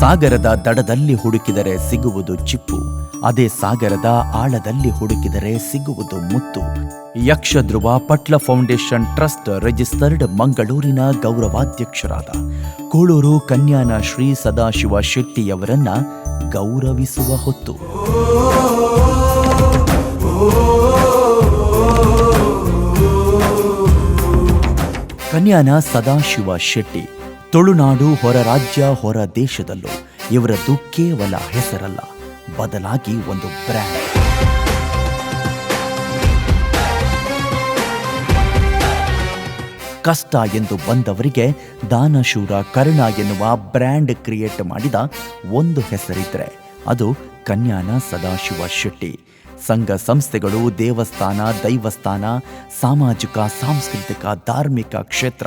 ಸಾಗರದ ದಡದಲ್ಲಿ ಹುಡುಕಿದರೆ ಸಿಗುವುದು ಚಿಪ್ಪು, ಅದೇ ಸಾಗರದ ಆಳದಲ್ಲಿ ಹುಡುಕಿದರೆ ಸಿಗುವುದು ಮುತ್ತು. Yakshadhruva Patla foundation trust registered ಮಂಗಳೂರಿನ ಗೌರವಾಧ್ಯಕ್ಷರಾದ ಕೋಳೂರು ಕನ್ಯಾನ ಶ್ರೀ ಸದಾಶಿವ ಶೆಟ್ಟಿಯವರನ್ನ ಗೌರವಿಸುವ ಹೊತ್ತು. ಕನ್ಯಾನ ಸದಾಶಿವ ಶೆಟ್ಟಿ ತುಳುನಾಡು ಹೊರ ರಾಜ್ಯ, ಹೊರ ದೇಶದಲ್ಲೂ ಇವರದ್ದು ಕೇವಲ ಹೆಸರಲ್ಲ, ಬದಲಾಗಿ ಒಂದು ಬ್ರ್ಯಾಂಡ್ ಕಷ್ಟ ಎಂದು ಬಂದವರಿಗೆ ದಾನಶೂರ ಕರ್ಣ ಎನ್ನುವ ಬ್ರ್ಯಾಂಡ್ ಕ್ರಿಯೇಟ್ ಮಾಡಿದ ಒಂದು ಹೆಸರಿದ್ರೆ ಅದು ಕನ್ಯಾನ ಸದಾಶಿವ ಶೆಟ್ಟಿ. ಸಂಘ ಸಂಸ್ಥೆಗಳು, ದೇವಸ್ಥಾನ, ದೈವಸ್ಥಾನ, ಸಾಮಾಜಿಕ, ಸಾಂಸ್ಕೃತಿಕ, ಧಾರ್ಮಿಕ ಕ್ಷೇತ್ರ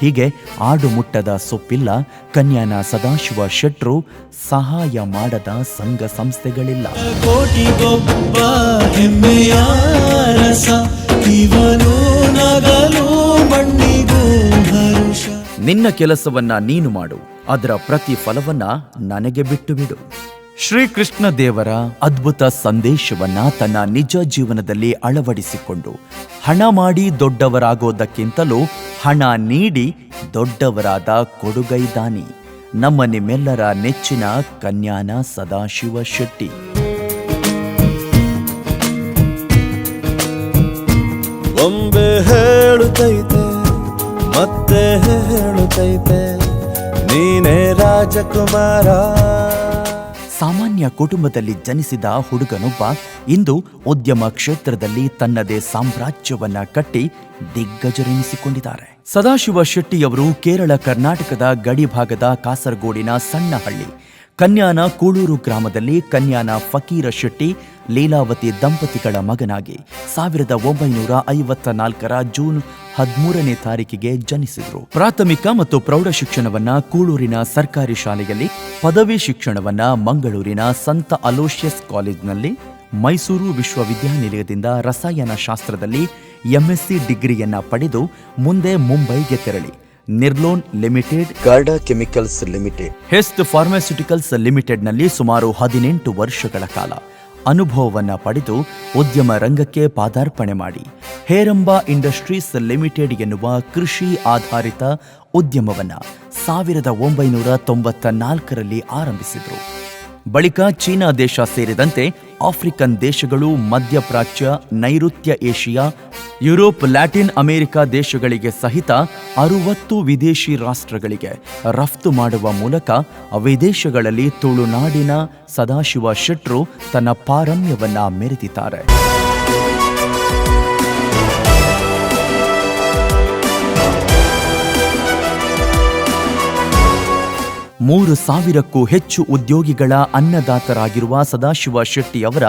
ಹೀಗೆ ಆಡುಮುಟ್ಟದ ಸೊಪ್ಪಿಲ್ಲ ಕನ್ಯಾನ ಸದಾಶಿವ ಶೆಟ್ರು ಸಹಾಯ ಮಾಡದ ಸಂಘ ಸಂಸ್ಥೆಗಳಿಲ್ಲ. ನಿನ್ನ ಕೆಲಸವನ್ನ ನೀನು ಮಾಡು ಅದರ ಪ್ರತಿಫಲವನ್ನ ನನಗೆ ಬಿಟ್ಟು ಬಿಡು ಶ್ರೀಕೃಷ್ಣ ದೇವರ ಅದ್ಭುತ ಸಂದೇಶವನ್ನ ತನ್ನ ನಿಜ ಜೀವನದಲ್ಲಿ ಅಳವಡಿಸಿಕೊಂಡು ಹಣ ಮಾಡಿ ದೊಡ್ಡವರಾಗೋದಕ್ಕಿಂತಲೂ ಹಣ ನೀಡಿ ದೊಡ್ಡವರಾದ ಕೊಡುಗೈದಾನಿ ನಮ್ಮ ನಿಮ್ಮೆಲ್ಲರ ನೆಚ್ಚಿನ ಕನ್ಯಾನ ಸದಾಶಿವ ಶೆಟ್ಟಿ. ಒಂಬೆ ಹೇಳುತ್ತೈತೆ ಮತ್ತೆ ಹೇಳುತ್ತೈತೆ ನೀನೇ ರಾಜಕುಮಾರ. ಸಾಮಾನ್ಯ ಕುಟುಂಬದಲ್ಲಿ ಜನಿಸಿದ ಹುಡುಗನೊಬ್ಬ ಇಂದು ಉದ್ಯಮ ಕ್ಷೇತ್ರದಲ್ಲಿ ತನ್ನದೇ ಸಾಮ್ರಾಜ್ಯವನ್ನ ಕಟ್ಟಿ ದಿಗ್ಗಜರೆನಿಸಿಕೊಂಡಿದ್ದಾರೆ. ಸದಾಶಿವ ಶೆಟ್ಟಿಯವರು ಕೇರಳ, ಕರ್ನಾಟಕದ ಗಡಿಭಾಗದ ಕಾಸರಗೋಡಿನ ಸಣ್ಣ ಹಳ್ಳಿ ಕನ್ಯಾನ ಕೂಳೂರು ಗ್ರಾಮದಲ್ಲಿ ಕನ್ಯಾನ ಫಕೀರ ಶೆಟ್ಟಿ ಲೀಲಾವತಿ ದಂಪತಿಗಳ ಮಗನಾಗಿ ಸಾವಿರದ ಒಂಬೈನೂರ ಐವತ್ತ ನಾಲ್ಕರ ಜೂನ್ ಹದಿಮೂರನೇ ತಾರೀಕಿಗೆ ಜನಿಸಿದರು. ಪ್ರಾಥಮಿಕ ಮತ್ತು ಪ್ರೌಢ ಶಿಕ್ಷಣವನ್ನ ಕೂಳೂರಿನ ಸರ್ಕಾರಿ ಶಾಲೆಯಲ್ಲಿ ಪದವಿ ಶಿಕ್ಷಣವನ್ನ ಮಂಗಳೂರಿನ ಸಂತ ಅಲೋಷಿಯಸ್ ಕಾಲೇಜ್ನಲ್ಲಿ ಮೈಸೂರು ವಿಶ್ವವಿದ್ಯಾನಿಲಯದಿಂದ ರಸಾಯನ ಶಾಸ್ತ್ರದಲ್ಲಿ ಎಂಎಸ್ಸಿ ಡಿಗ್ರಿಯನ್ನ ಪಡೆದು ಮುಂದೆ ಮುಂಬೈಗೆ ತೆರಳಿ. Nirlon limited Garda chemicals limited. Hoechst pharmaceuticals ಲಿಮಿಟೆಡ್ನಲ್ಲಿ ಸುಮಾರು ಹದಿನೆಂಟು ವರ್ಷಗಳ ಕಾಲ. ಅನುಭವವನ್ನ ಪಡೆದು ಉದ್ಯಮ ರಂಗಕ್ಕೆ ಪಾದಾರ್ಪಣೆ ಮಾಡಿ. ಹೇರಂಬ ಇಂಡಸ್ಟ್ರೀಸ್ ಲಿಮಿಟೆಡ್ ಎನ್ನುವ ಕೃಷಿ ಆಧಾರಿತ ಉದ್ಯಮವನ್ನು ಸಾವಿರದ ಒಂಬೈನೂರ ತೊಂಬತ್ತ ನಾಲ್ಕರಲ್ಲಿ ಆರಂಭಿಸಿದರು. ಬಳಿಕ ಚೀನಾ ದೇಶ ಸೇರಿದಂತೆ ಆಫ್ರಿಕನ್ ದೇಶಗಳು ಮಧ್ಯಪ್ರಾಚ್ಯ ನೈಋತ್ಯ ಏಷಿಯಾ, ಯುರೋಪ್, ಲ್ಯಾಟಿನ್ ಅಮೆರಿಕ ದೇಶಗಳಿಗೆ ಸಹಿತ ಅರುವತ್ತು ವಿದೇಶಿ ರಾಷ್ಟ್ರಗಳಿಗೆ ರಫ್ತು ಮಾಡುವ ಮೂಲಕ ವಿದೇಶಗಳಲ್ಲಿ ತುಳುನಾಡಿನ ಸದಾಶಿವ ಶೆಟ್ರು ತನ್ನ ಪಾರಮ್ಯವನ್ನ ಮೆರೆದಿದ್ದಾರೆ. ಮೂರು ಸಾವಿರಕ್ಕೂ ಹೆಚ್ಚು ಉದ್ಯೋಗಿಗಳ ಅನ್ನದಾತರಾಗಿರುವ ಸದಾಶಿವ ಶೆಟ್ಟಿ ಅವರ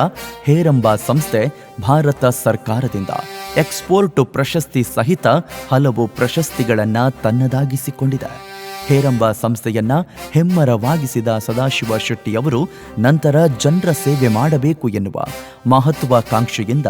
ಹೇರಂಬ ಸಂಸ್ಥೆ ಭಾರತ ಸರ್ಕಾರದಿಂದ ಎಕ್ಸ್ಪೋರ್ಟ್ ಪ್ರಶಸ್ತಿ ಸಹಿತ ಹಲವು ಪ್ರಶಸ್ತಿಗಳನ್ನ ತನ್ನದಾಗಿಸಿಕೊಂಡಿದೆ. ಹೇರಂಬ ಸಂಸ್ಥೆಯನ್ನ ಹೆಮ್ಮರವಾಗಿಸಿದ ಸದಾಶಿವ ಶೆಟ್ಟಿಯವರು ನಂತರ ಜನರ ಸೇವೆ ಮಾಡಬೇಕು ಎನ್ನುವ ಮಹತ್ವಾಕಾಂಕ್ಷೆಯಿಂದ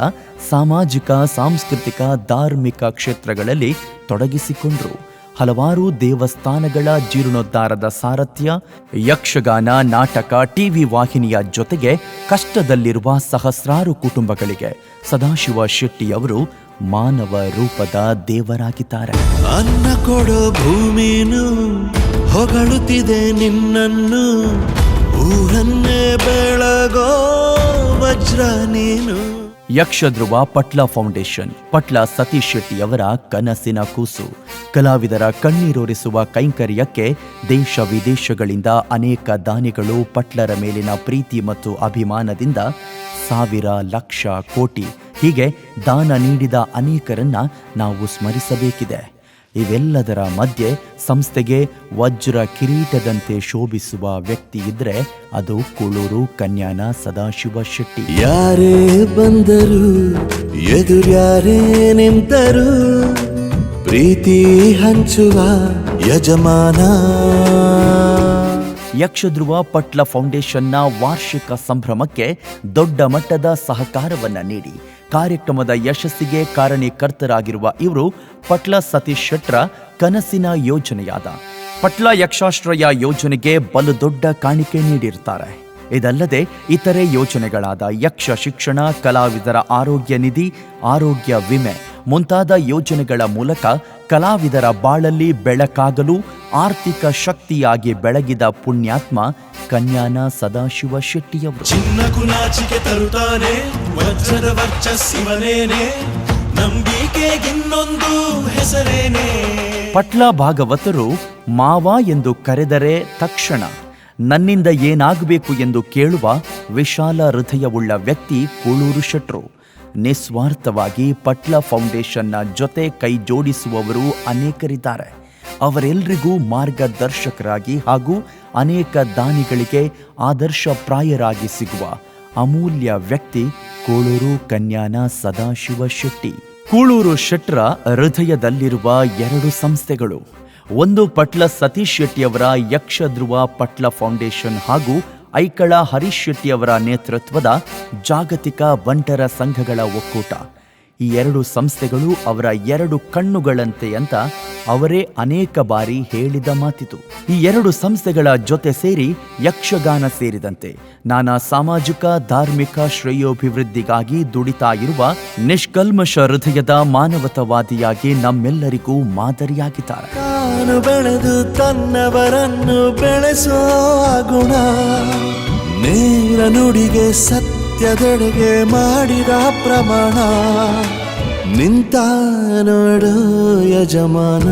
ಸಾಮಾಜಿಕ, ಸಾಂಸ್ಕೃತಿಕ, ಧಾರ್ಮಿಕ ಕ್ಷೇತ್ರಗಳಲ್ಲಿ ತೊಡಗಿಸಿಕೊಂಡರು. ಹಲವಾರು ದೇವಸ್ಥಾನಗಳ ಜೀರ್ಣೋದ್ಧಾರದ ಸಾರಥ್ಯ, ಯಕ್ಷಗಾನ, ನಾಟಕ, ಟಿವಿ ವಾಹಿನಿಯ ಜೊತೆಗೆ ಕಷ್ಟದಲ್ಲಿರುವ ಸಹಸ್ರಾರು ಕುಟುಂಬಗಳಿಗೆ ಸದಾಶಿವ ಶೆಟ್ಟಿಯವರು ಮಾನವ ರೂಪದ ದೇವರಾಗಿದ್ದಾರೆ. ಅನ್ನ ಕೊಡೋ ಭೂಮಿನು ಹೊಗಳುತ್ತಿದೆ ನಿನ್ನನ್ನು. ಊರನ್ನೇ ಬೆಳಗೋ ವಜ್ರ ನೀನು. ಯಕ್ಷಧ್ರುವ ಪಟ್ಲ ಫೌಂಡೇಶನ್. ಪಟ್ಲ ಸತೀಶ್ ಶೆಟ್ಟಿಯವರ ಕನಸಿನ ಕೂಸು. ಕಲಾವಿದರ ಕಣ್ಣೀರೊರೆಸುವ ಕೈಂಕರ್ಯಕ್ಕೆ ದೇಶ ವಿದೇಶಗಳಿಂದ ಅನೇಕ ದಾನಿಗಳು ಪಟ್ಲರ ಮೇಲಿನ ಪ್ರೀತಿ ಮತ್ತು ಅಭಿಮಾನದಿಂದ ಸಾವಿರ ಲಕ್ಷ ಕೋಟಿ. ಹೀಗೆ ದಾನ ನೀಡಿದ ಅನೇಕರನ್ನ ನಾವು ಸ್ಮರಿಸಬೇಕಿದೆ. ಇವೆಲ್ಲದರ ಮಧ್ಯೆ ಸಂಸ್ಥೆಗೆ ವಜ್ರ ಕಿರೀಟದಂತೆ ಶೋಭಿಸುವ ವ್ಯಕ್ತಿ ಇದ್ರೆ ಅದು ಕುಳೂರು ಕನ್ಯಾನ ಸದಾಶಿವ ಶೆಟ್ಟಿ. ಯಾರೇ ಬಂದರು ಎದುರ್ಯಾರೇ ನಿಂತರು, ಪ್ರೀತಿ ಹಂಚುವ ಯಜಮಾನ. ಯಕ್ಷಧ್ರುವ ಪಟ್ಲ ಫೌಂಡೇಶನ್ನ ವಾರ್ಷಿಕ ಸಂಭ್ರಮಕ್ಕೆ ದೊಡ್ಡ ಮಟ್ಟದ ಸಹಕಾರವನ್ನ ನೀಡಿ. ಕಾರ್ಯಕ್ರಮದ ಯಶಸ್ಸಿಗೆ ಕಾರಣೀಕರ್ತರಾಗಿರುವ ಇವರು ಪಟ್ಲ ಸತೀಶ್ ಶೆಟ್ರ ಕನಸಿನ ಯೋಜನೆಯಾದ. ಪಟ್ಲ ಯಕ್ಷಾಶ್ರಯ ಯೋಜನೆಗೆ ಬಲು ದೊಡ್ಡ ಕಾಣಿಕೆ ನೀಡಿರ್ತಾರೆ. ಇದಲ್ಲದೆ ಇತರೆ ಯೋಜನೆಗಳಾದ ಯಕ್ಷ ಶಿಕ್ಷಣ, ಕಲಾವಿದರ ಆರೋಗ್ಯ ನಿಧಿ, ಆರೋಗ್ಯ ವಿಮೆ ಮುಂತಾದ ಯೋಜನೆಗಳ ಮೂಲಕ ಕಲಾವಿದರ ಬಾಳಲ್ಲಿ ಬೆಳಕಾಗಲು ಆರ್ಥಿಕ ಶಕ್ತಿಯಾಗಿ ಬೆಳಗಿದ ಪುಣ್ಯಾತ್ಮ ಕನ್ಯಾನ ಸದಾಶಿವ ಶೆಟ್ಟಿಯವರು. ಚಿನ್ನ ತರುತ್ತಾನೆ ವಜ್ರದ ವರ್ಚಸ್ಸಿವನೇನೆ ನಂಬಿಕೆಗಿನ್ನೊಂದು ಹೆಸರೇನೆ. ಪಟ್ಲ ಭಾಗವತರು ಮಾವ ಎಂದು ಕರೆದರೆ ತಕ್ಷಣ ನನ್ನಿಂದ ಏನಾಗಬೇಕು ಎಂದು ಕೇಳುವ ವಿಶಾಲ ಹೃದಯವುಳ್ಳ ವ್ಯಕ್ತಿ ಕೂಳೂರು ಶೆಟ್ರು. ನಿಸ್ವಾರ್ಥವಾಗಿ ಪಟ್ಲ ಫೌಂಡೇಶನ್ನ ಜೊತೆ ಕೈ ಜೋಡಿಸುವವರು ಅನೇಕರಿದ್ದಾರೆ. ಅವರೆಲ್ಲರಿಗೂ ಮಾರ್ಗದರ್ಶಕರಾಗಿ ಹಾಗೂ ಅನೇಕ ದಾನಿಗಳಿಗೆ ಆದರ್ಶಪ್ರಾಯರಾಗಿ ಸಿಗುವ ಅಮೂಲ್ಯ ವ್ಯಕ್ತಿ ಕೂಳೂರು ಕನ್ಯಾನ ಸದಾಶಿವ ಶೆಟ್ಟಿ. ಕೂಳೂರು ಶೆಟ್ರ ಹೃದಯದಲ್ಲಿರುವ ಎರಡು ಸಂಸ್ಥೆಗಳು, ಒಂದು ಪಟ್ಲ ಸತೀಶ್ ಶೆಟ್ಟಿಯವರ ಯಕ್ಷಧ್ರುವ ಪಟ್ಲ ಫೌಂಡೇಶನ್ ಹಾಗೂ ಐಕಳ ಹರೀಶ್ ಶೆಟ್ಟಿಯವರ ನೇತೃತ್ವದ ಜಾಗತಿಕ ಬಂಟರ ಸಂಘಗಳ ಒಕ್ಕೂಟ. ಈ ಎರಡು ಸಂಸ್ಥೆಗಳು ಅವರ ಎರಡು ಕಣ್ಣುಗಳಂತೆ ಅಂತ ಅವರೇ ಅನೇಕ ಬಾರಿ ಹೇಳಿದ ಮಾತಿತು. ಈ ಎರಡು ಸಂಸ್ಥೆಗಳ ಜೊತೆ ಸೇರಿ ಯಕ್ಷಗಾನ ಸೇರಿದಂತೆ ನಾನಾ ಸಾಮಾಜಿಕ, ಧಾರ್ಮಿಕ ಶ್ರೇಯೋಭಿವೃದ್ಧಿಗಾಗಿ ದುಡಿತಾ ಇರುವ ನಿಷ್ಕಲ್ಮಶ ಹೃದಯದ ಮಾನವತವಾದಿಯಾಗಿ ನಮ್ಮೆಲ್ಲರಿಗೂ ಮಾದರಿಯಾಗಿದ್ದಾರೆ. ತಾನು ಬೆಳೆದು ತನ್ನವರನ್ನು ಬೆಳೆಸೋ ಗುಣ, ನೇರ ನುಡಿಗೆ ಸತ್ಯದೆಡೆಗೆ ಮಾಡಿದ ಪ್ರಮಾಣ. ನಿಂತ ನೋಡು ಯಜಮಾನ.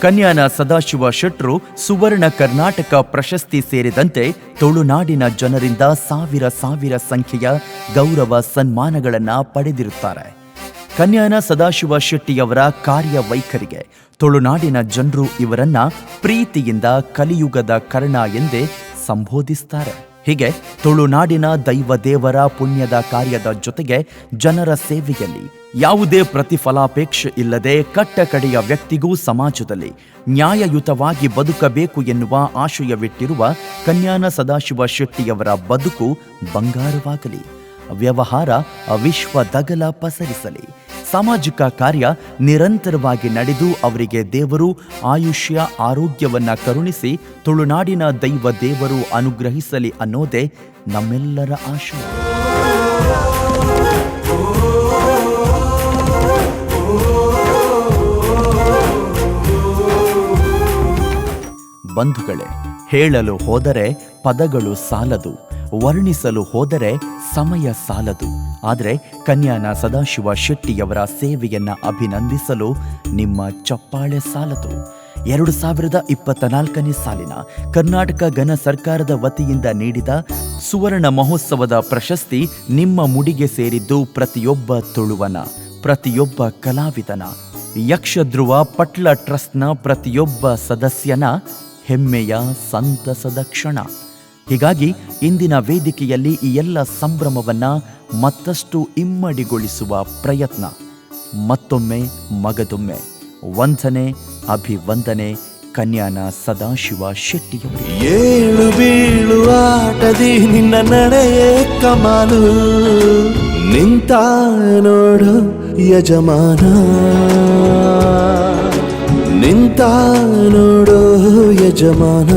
ಕನ್ಯಾನ ಸದಾಶಿವ ಶೆಟ್ರು ಸುವರ್ಣ ಕರ್ನಾಟಕ ಪ್ರಶಸ್ತಿ ಸೇರಿದಂತೆ ತುಳುನಾಡಿನ ಜನರಿಂದ ಸಾವಿರ ಸಾವಿರ ಸಂಖ್ಯೆಯ ಗೌರವ ಸನ್ಮಾನಗಳನ್ನು ಪಡೆದಿರುತ್ತಾರೆ. ಕನ್ಯಾನ ಸದಾಶಿವ ಶೆಟ್ಟಿಯವರ ಕಾರ್ಯವೈಖರಿಗೆ ತುಳುನಾಡಿನ ಜನರು ಇವರನ್ನ ಪ್ರೀತಿಯಿಂದ ಕಲಿಯುಗದ ಕರ್ಣ ಎಂದೇ ಸಂಬೋಧಿಸ್ತಾರೆ. ಹೀಗೆ ತುಳುನಾಡಿನ ದೈವ ದೇವರ ಪುಣ್ಯದ ಕಾರ್ಯದ ಜೊತೆಗೆ ಜನರ ಸೇವೆಯಲ್ಲಿ ಯಾವುದೇ ಪ್ರತಿಫಲಾಪೇಕ್ಷೆ ಇಲ್ಲದೆ ಕಟ್ಟಕಡೆಯ ವ್ಯಕ್ತಿಗೂ ಸಮಾಜದಲ್ಲಿ ನ್ಯಾಯಯುತವಾಗಿ ಬದುಕಬೇಕು ಎನ್ನುವ ಆಶಯವಿಟ್ಟಿರುವ ಕನ್ಯಾನ ಸದಾಶಿವ ಶೆಟ್ಟಿಯವರ ಬದುಕು ಬಂಗಾರವಾಗಲಿ. ವ್ಯವಹಾರ ವಿಶ್ವದಗಲ ಪಸರಿಸಲಿ. ಸಾಮಾಜಿಕ ಕಾರ್ಯ ನಿರಂತರವಾಗಿ ನಡೆದು ಅವರಿಗೆ ದೇವರು ಆಯುಷ್ಯ ಆರೋಗ್ಯವನ್ನ ಕರುಣಿಸಿ ತುಳುನಾಡಿನ ದೈವ ದೇವರು ಅನುಗ್ರಹಿಸಲಿ ಅನ್ನೋದೇ ನಮ್ಮೆಲ್ಲರ ಆಶಯ. ಬಂಧುಗಳೇ, ಹೇಳಲು ಹೋದರೆ ಪದಗಳು ಸಾಲದು, ವರ್ಣಿಸಲು ಹೋದರೆ ಸಮಯ ಸಾಲದು. ಆದರೆ ಕನ್ಯಾನ ಸದಾಶಿವ ಶೆಟ್ಟಿಯವರ ಸೇವೆಯನ್ನ ಅಭಿನಂದಿಸಲು ನಿಮ್ಮ ಚಪ್ಪಾಳೆ ಸಾಲದು. ಎರಡು ಸಾವಿರದ ಇಪ್ಪತ್ತ ನಾಲ್ಕನೇ ಸಾಲಿನ ಕರ್ನಾಟಕ ಘನ ಸರ್ಕಾರದ ವತಿಯಿಂದ ನೀಡಿದ ಸುವರ್ಣ ಮಹೋತ್ಸವದ ಪ್ರಶಸ್ತಿ ನಿಮ್ಮ ಮುಡಿಗೆ ಸೇರಿದ್ದು ಪ್ರತಿಯೊಬ್ಬ ತುಳುವನ, ಪ್ರತಿಯೊಬ್ಬ ಕಲಾವಿದನ, ಯಕ್ಷಧ್ರುವ ಪಟ್ಲ ಟ್ರಸ್ಟ್ನ ಪ್ರತಿಯೊಬ್ಬ ಸದಸ್ಯನ ಹೆಮ್ಮೆಯ ಸಂತಸದ ಕ್ಷಣ. ಹೀಗಾಗಿ ಇಂದಿನ ವೇದಿಕೆಯಲ್ಲಿ ಈ ಎಲ್ಲ ಸಂಭ್ರಮವನ್ನ ಮತ್ತಷ್ಟು ಇಮ್ಮಡಿಗೊಳಿಸುವ ಪ್ರಯತ್ನ. ಮತ್ತೊಮ್ಮೆ ಮಗದೊಮ್ಮೆ. ವಂದನೆ, ಅಭಿವಂದನೆ, ಕನ್ಯಾನ ಸದಾಶಿವ ಶೆಟ್ಟಿಯವರು. ಏಳು ಬೀಳು ಆಟದಿ ನಿನ್ನ ನಡೆಯೇ ಕಮಾಲು ನಿಂತ ನೋಡು ಯಜಮಾನ. ನಿಂತ ನೋಡು ಯಜಮಾನ.